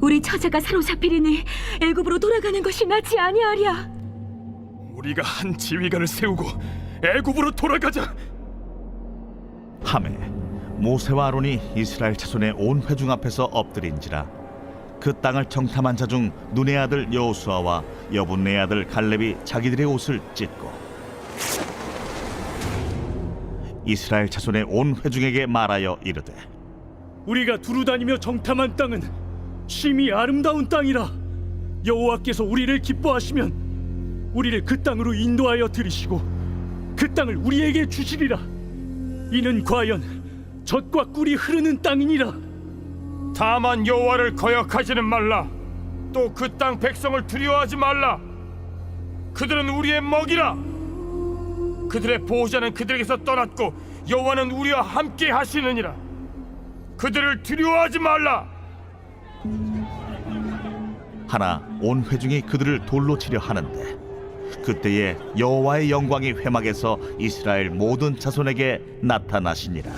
우리 처자가 사로잡히리니 애굽으로 돌아가는 것이 낫지 아니하랴. 우리가 한 지휘관을 세우고 애굽으로 돌아가자. 함에 모세와 아론이 이스라엘 자손의 온 회중 앞에서 엎드린지라 그 땅을 정탐한 자 중 눈의 아들 여호수아와 여분의 아들 갈렙이 자기들의 옷을 찢고 이스라엘 자손의 온 회중에게 말하여 이르되 우리가 두루 다니며 정탐한 땅은 심히 아름다운 땅이라 여호와께서 우리를 기뻐하시면 우리를 그 땅으로 인도하여 들이시고 그 땅을 우리에게 주시리라 이는 과연 젖과 꿀이 흐르는 땅이니라 다만 여호와를 거역하지는 말라. 또 그 땅 백성을 두려워하지 말라. 그들은 우리의 먹이라. 그들의 보호자는 그들에게서 떠났고 여호와는 우리와 함께 하시느니라. 그들을 두려워하지 말라. 하나 온 회중이 그들을 돌로 치려 하는데 그때에 여호와의 영광이 회막에서 이스라엘 모든 자손에게 나타나시니라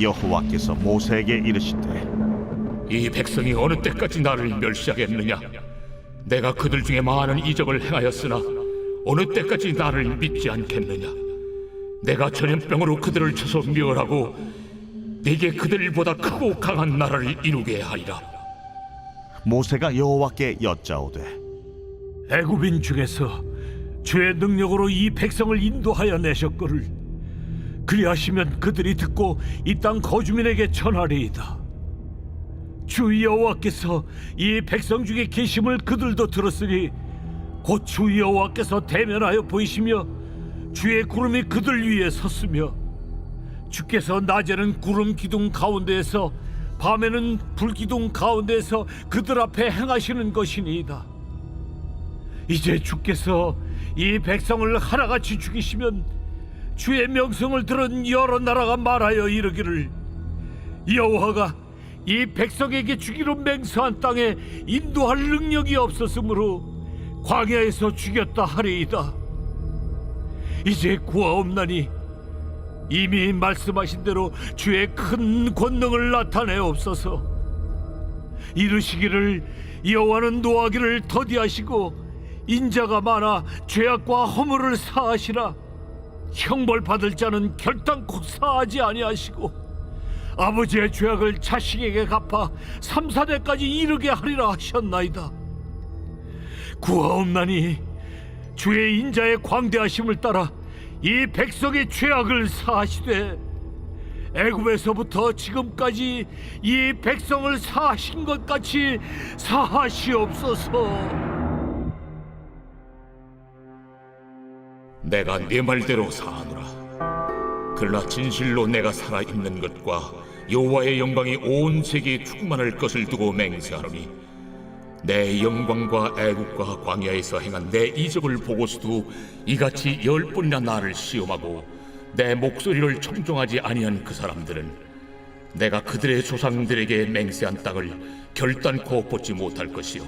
여호와께서 모세에게 이르시되 이 백성이 어느 때까지 나를 멸시하겠느냐? 내가 그들 중에 많은 이적을 행하였으나 어느 때까지 나를 믿지 않겠느냐? 내가 전염병으로 그들을 쳐서 멸하고 내게 그들보다 크고 강한 나라를 이루게 하리라. 모세가 여호와께 여짜오되 애굽인 중에서 주의 능력으로 이 백성을 인도하여 내셨거를 그리하시면 그들이 듣고 이 땅 거주민에게 전하리이다. 주 여호와께서 이 백성 중에 계심을 그들도 들었으니 곧 주 여호와께서 대면하여 보이시며 주의 구름이 그들 위에 섰으며 주께서 낮에는 구름 기둥 가운데에서 밤에는 불 기둥 가운데에서 그들 앞에 행하시는 것이니이다. 이제 주께서 이 백성을 하나같이 죽이시면 주의 명성을 들은 여러 나라가 말하여 이르기를 여호와가 이 백성에게 주기로 맹세한 땅에 인도할 능력이 없었으므로 광야에서 죽였다 하리이다. 이제 구하옵나니 이미 말씀하신 대로 주의 큰 권능을 나타내옵소서. 이르시기를 여호와는 노하기를 더디하시고 인자가 많아 죄악과 허물을 사하시라. 형벌 받을 자는 결단코 사하지 아니하시고 아버지의 죄악을 자식에게 갚아 삼사대까지 이르게 하리라 하셨나이다. 구하옵나니 주의 인자의 광대하심을 따라 이 백성의 죄악을 사하시되 애굽에서부터 지금까지 이 백성을 사하신 것 같이 사하시옵소서. 내가 네 말대로 사하노라. 그러나 진실로 내가 살아 있는 것과 여호와의 영광이 온 세계에 충만할 것을 두고 맹세하노니 내 영광과 애국과 광야에서 행한 내 이적을 보고서도 이같이 열 번이나 나를 시험하고 내 목소리를 청종하지 아니한 그 사람들은 내가 그들의 조상들에게 맹세한 땅을 결단코 보지 못할 것이요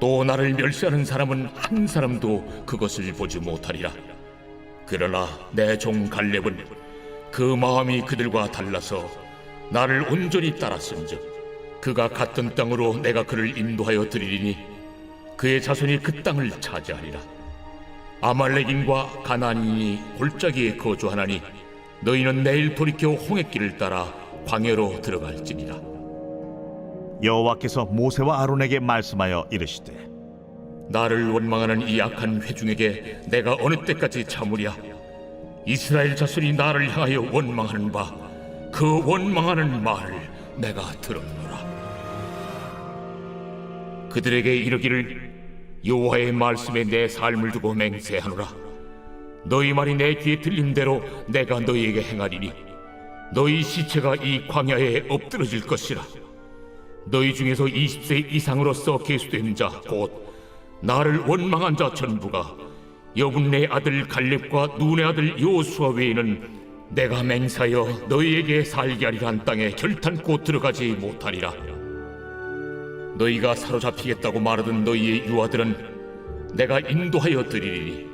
또 나를 멸시하는 사람은 한 사람도 그것을 보지 못하리라. 그러나 내 종 갈렙은 그 마음이 그들과 달라서 나를 온전히 따랐은즉 그가 갔던 땅으로 내가 그를 인도하여 드리리니 그의 자손이 그 땅을 차지하리라. 아말렉인과 가나안인이 골짜기에 거주하나니 너희는 내일 돌이켜 홍해길을 따라 광야로 들어갈지니라. 여호와께서 모세와 아론에게 말씀하여 이르시되 나를 원망하는 이 악한 회중에게 내가 어느 때까지 참으랴? 이스라엘 자손이 나를 향하여 원망하는 바 그 원망하는 말을 내가 들었노라 그들에게 이르기를 여호와의 말씀에 내 삶을 두고 맹세하노라. 너희 말이 내 귀에 들린 대로 내가 너희에게 행하리니 너희 시체가 이 광야에 엎드러질 것이라. 너희 중에서 20세 이상으로서 계수된 자 곧 나를 원망한 자 전부가 여분네 아들 갈렙과 눈의 아들 요수아 외에는 내가 맹사여 너희에게 살게 하리라 한 땅에 결탄코 들어가지 못하리라 너희가 사로잡히겠다고 말하던 너희의 유아들은 내가 인도하여 드리리니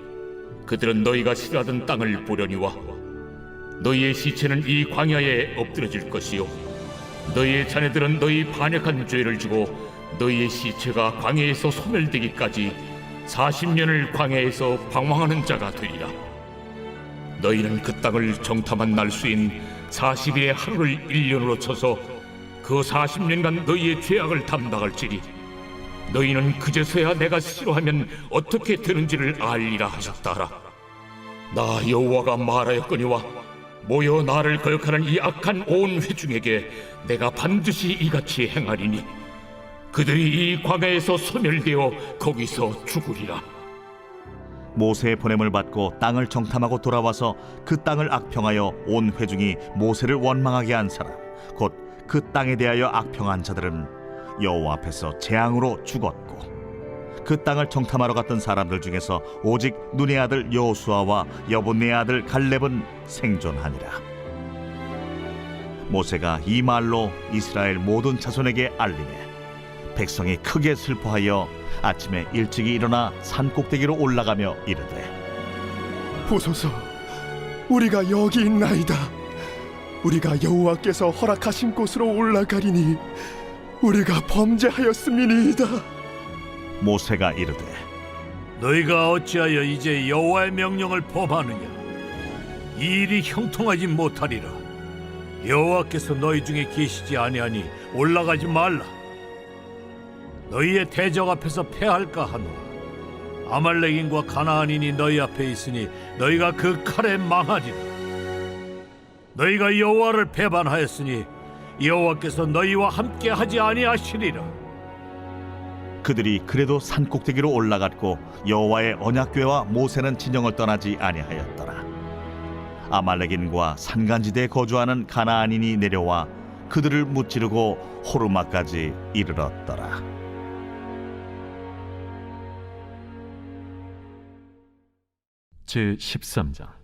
그들은 너희가 싫어하던 땅을 보려니와 너희의 시체는 이 광야에 엎드려질 것이요. 너희의 자녀들은 너희 반역한 죄를 지고 너희의 시체가 광야에서 소멸되기까지 40년을 광야에서 방황하는 자가 되리라. 너희는 그 땅을 정탐한 날수인 40일의 하루를 1년으로 쳐서 그 40년간 너희의 죄악을 담당할지니 너희는 그제서야 내가 싫어하면 어떻게 되는지를 알리라 하셨다라. 나 여호와가 말하였거니와 모여 나를 거역하는 이 악한 온 회중에게 내가 반드시 이같이 행하리니 그들이 이 광야에서 소멸되어 거기서 죽으리라. 모세의 보냄을 받고 땅을 정탐하고 돌아와서 그 땅을 악평하여 온 회중이 모세를 원망하게 한 사람 곧 그 땅에 대하여 악평한 자들은 여호와 앞에서 재앙으로 죽었고 그 땅을 정탐하러 갔던 사람들 중에서 오직 눈의 아들 여호수아와 여분의 아들 갈렙은 생존하니라 모세가 이 말로 이스라엘 모든 자손에게 알리매 백성이 크게 슬퍼하여 아침에 일찍이 일어나 산 꼭대기로 올라가며 이르되 보소서, 우리가 여기 있나이다. 우리가 여호와께서 허락하신 곳으로 올라가리니 우리가 범죄하였음이니이다. 모세가 이르되 너희가 어찌하여 이제 여호와의 명령을 범하느냐? 이 일이 형통하지 못하리라. 여호와께서 너희 중에 계시지 아니하니 올라가지 말라. 너희의 대적 앞에서 패할까 하노라. 아말렉인과 가나안인이 너희 앞에 있으니 너희가 그 칼에 망하리라. 너희가 여호와를 배반하였으니 여호와께서 너희와 함께 하지 아니하시리라. 그들이 그래도 산 꼭대기로 올라갔고 여호와의 언약궤와 모세는 진영을 떠나지 아니하였더라. 아말렉인과 산간지대에 거주하는 가나안인이 내려와 그들을 무찌르고 호르마까지 이르렀더라. 제 13장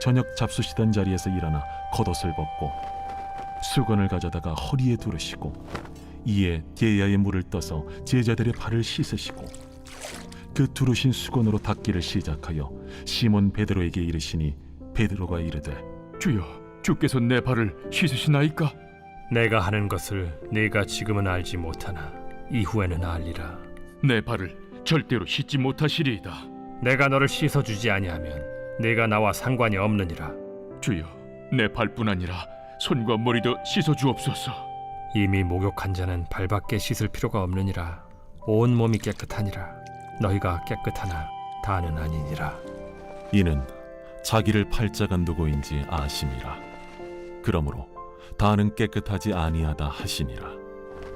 저녁 잡수시던 자리에서 일어나 겉옷을 벗고 수건을 가져다가 허리에 두르시고 이에 게야의 물을 떠서 제자들의 발을 씻으시고 그 두르신 수건으로 닦기를 시작하여 시몬 베드로에게 이르시니 베드로가 이르되 주여, 주께서 내 발을 씻으시나이까? 내가 하는 것을 네가 지금은 알지 못하나 이후에는 알리라 내 발을 절대로 씻지 못하시리이다. 내가 너를 씻어 주지 아니하면 네가 나와 상관이 없느니라. 주여, 내 발뿐 아니라 손과 머리도 씻어 주옵소서. 이미 목욕한 자는 발밖에 씻을 필요가 없느니라. 온 몸이 깨끗하니라. 너희가 깨끗하나 다는 아니니라. 이는 자기를 팔자간 누구인지 아심이라. 그러므로 다는 깨끗하지 아니하다 하시니라.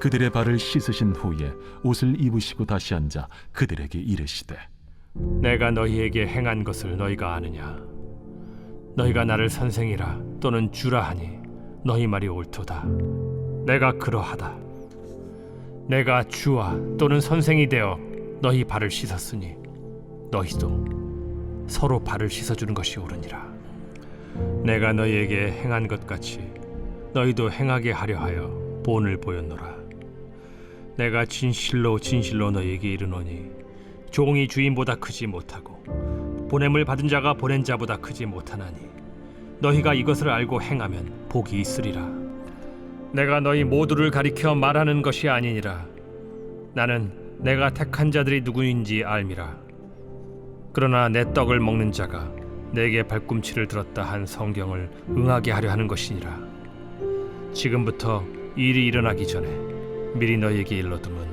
그들의 발을 씻으신 후에 옷을 입으시고 다시 앉아 그들에게 이르시되 내가 너희에게 행한 것을 너희가 아느냐? 너희가 나를 선생이라 또는 주라 하니 너희 말이 옳도다. 내가 그러하다. 내가 주와 또는 선생이 되어 너희 발을 씻었으니 너희도 서로 발을 씻어주는 것이 옳으니라. 내가 너희에게 행한 것 같이 너희도 행하게 하려 하여 본을 보였노라. 내가 진실로 진실로 너희에게 이르노니 종이 주인보다 크지 못하고 보냄을 받은 자가 보낸 자보다 크지 못하나니 너희가 이것을 알고 행하면 복이 있으리라. 내가 너희 모두를 가리켜 말하는 것이 아니니라. 나는 내가 택한 자들이 누구인지 알미라. 그러나 내 떡을 먹는 자가 내게 발꿈치를 들었다 한 성경을 응하게 하려 하는 것이니라. 지금부터 일이 일어나기 전에 미리 너희에게 일러두면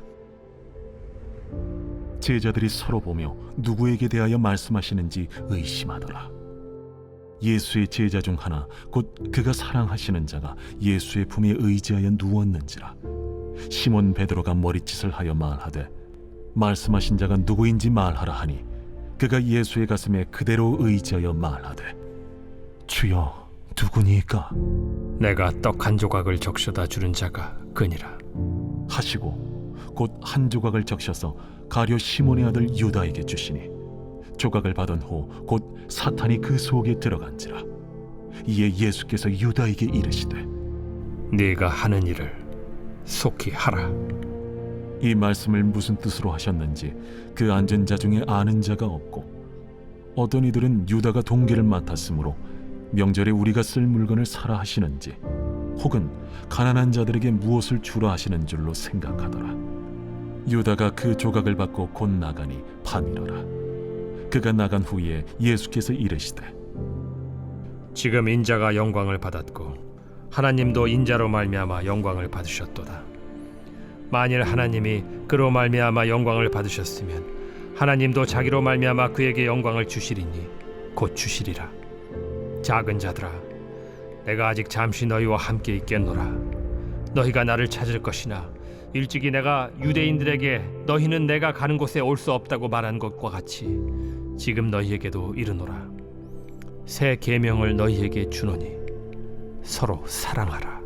제자들이 서로 보며 누구에게 대하여 말씀하시는지 의심하더라. 예수의 제자 중 하나 곧 그가 사랑하시는 자가 예수의 품에 의지하여 누웠는지라. 시몬 베드로가 머리짓을 하여 말하되 말씀하신 자가 누구인지 말하라 하니 그가 예수의 가슴에 그대로 의지하여 말하되 주여 누구니까 내가 떡 한 조각을 적셔다 주는 자가 그니라. 하시고 곧 한 조각을 적셔서 가룟 시몬의 아들 유다에게 주시니 조각을 받은 후 곧 사탄이 그 속에 들어간지라 이에 예수께서 유다에게 이르시되 네가 하는 일을 속히 하라. 이 말씀을 무슨 뜻으로 하셨는지 그 앉은 자 중에 아는 자가 없고 어떤 이들은 유다가 동기를 맡았으므로 명절에 우리가 쓸 물건을 사라 하시는지 혹은 가난한 자들에게 무엇을 주라 하시는 줄로 생각하더라 유다가 그 조각을 받고 곧 나가니 밤이로라 그가 나간 후에 예수께서 이르시되 지금 인자가 영광을 받았고 하나님도 인자로 말미암아 영광을 받으셨도다. 만일 하나님이 그로 말미암아 영광을 받으셨으면 하나님도 자기로 말미암아 그에게 영광을 주시리니 곧 주시리라. 작은 자들아, 내가 아직 잠시 너희와 함께 있겠노라. 너희가 나를 찾을 것이나 일찍이 내가 유대인들에게 너희는 내가 가는 곳에 올 수 없다고 말한 것과 같이 지금 너희에게도 이르노라. 새 계명을 너희에게 주노니 서로 사랑하라.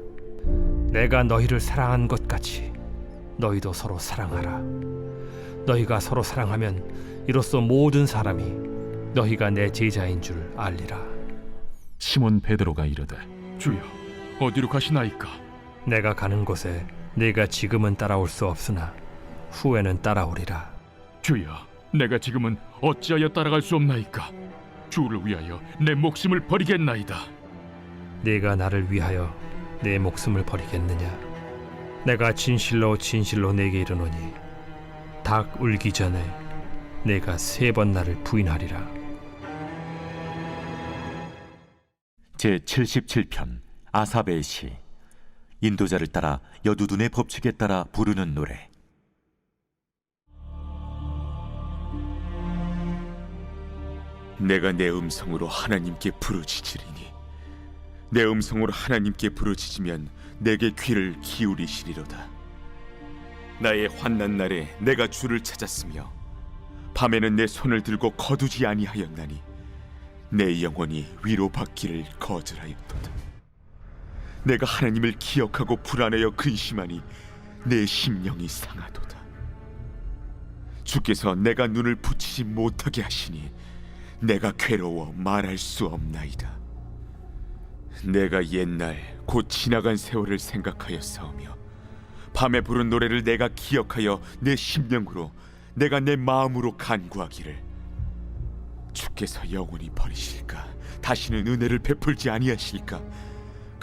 내가 너희를 사랑한 것 같이 너희도 서로 사랑하라. 너희가 서로 사랑하면 이로써 모든 사람이 너희가 내 제자인 줄 알리라. 시몬 베드로가 이르되 주여 어디로 가시나이까 내가 가는 곳에 네가 지금은 따라올 수 없으나 후에는 따라오리라. 주여 내가 지금은 어찌하여 따라갈 수 없나이까 주를 위하여 내 목숨을 버리겠나이다 네가 나를 위하여 내 목숨을 버리겠느냐? 내가 진실로 진실로 내게 이르노니 닭 울기 전에 내가 세 번 나를 부인하리라. 제 77편 아사베의 시 인도자를 따라 여두둔의 법칙에 따라 부르는 노래. 내가 내 음성으로 하나님께 부르짖으리니 내 음성으로 하나님께 부르짖으면 내게 귀를 기울이시리로다. 나의 환난 날에 내가 주를 찾았으며 밤에는 내 손을 들고 거두지 아니하였나니 내 영혼이 위로받기를 거절하였도다 내가 하나님을 기억하고 불안하여 근심하니 내 심령이 상하도다. 주께서 내가 눈을 붙이지 못하게 하시니 내가 괴로워 말할 수 없나이다. 내가 옛날 곧 지나간 세월을 생각하여 싸우며 밤에 부른 노래를 내가 기억하여 내 심령으로 내가 내 마음으로 간구하기를 주께서 영원히 버리실까? 다시는 은혜를 베풀지 아니하실까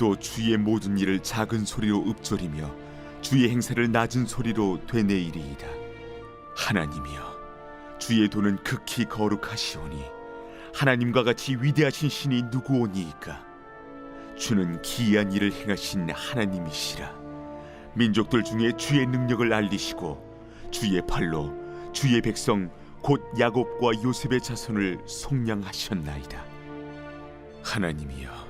또 주의 모든 일을 작은 소리로 읊조리며 주의 행사를 낮은 소리로 되뇌이리이다. 하나님이여 주의 도는 극히 거룩하시오니 하나님과 같이 위대하신 신이 누구오니이까? 주는 기이한 일을 행하신 하나님이시라. 민족들 중에 주의 능력을 알리시고 주의 팔로 주의 백성 곧 야곱과 요셉의 자손을 속량하셨나이다. 하나님이여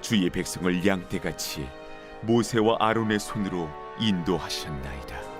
주의 백성을 양떼같이 모세와 아론의 손으로 인도하셨나이다.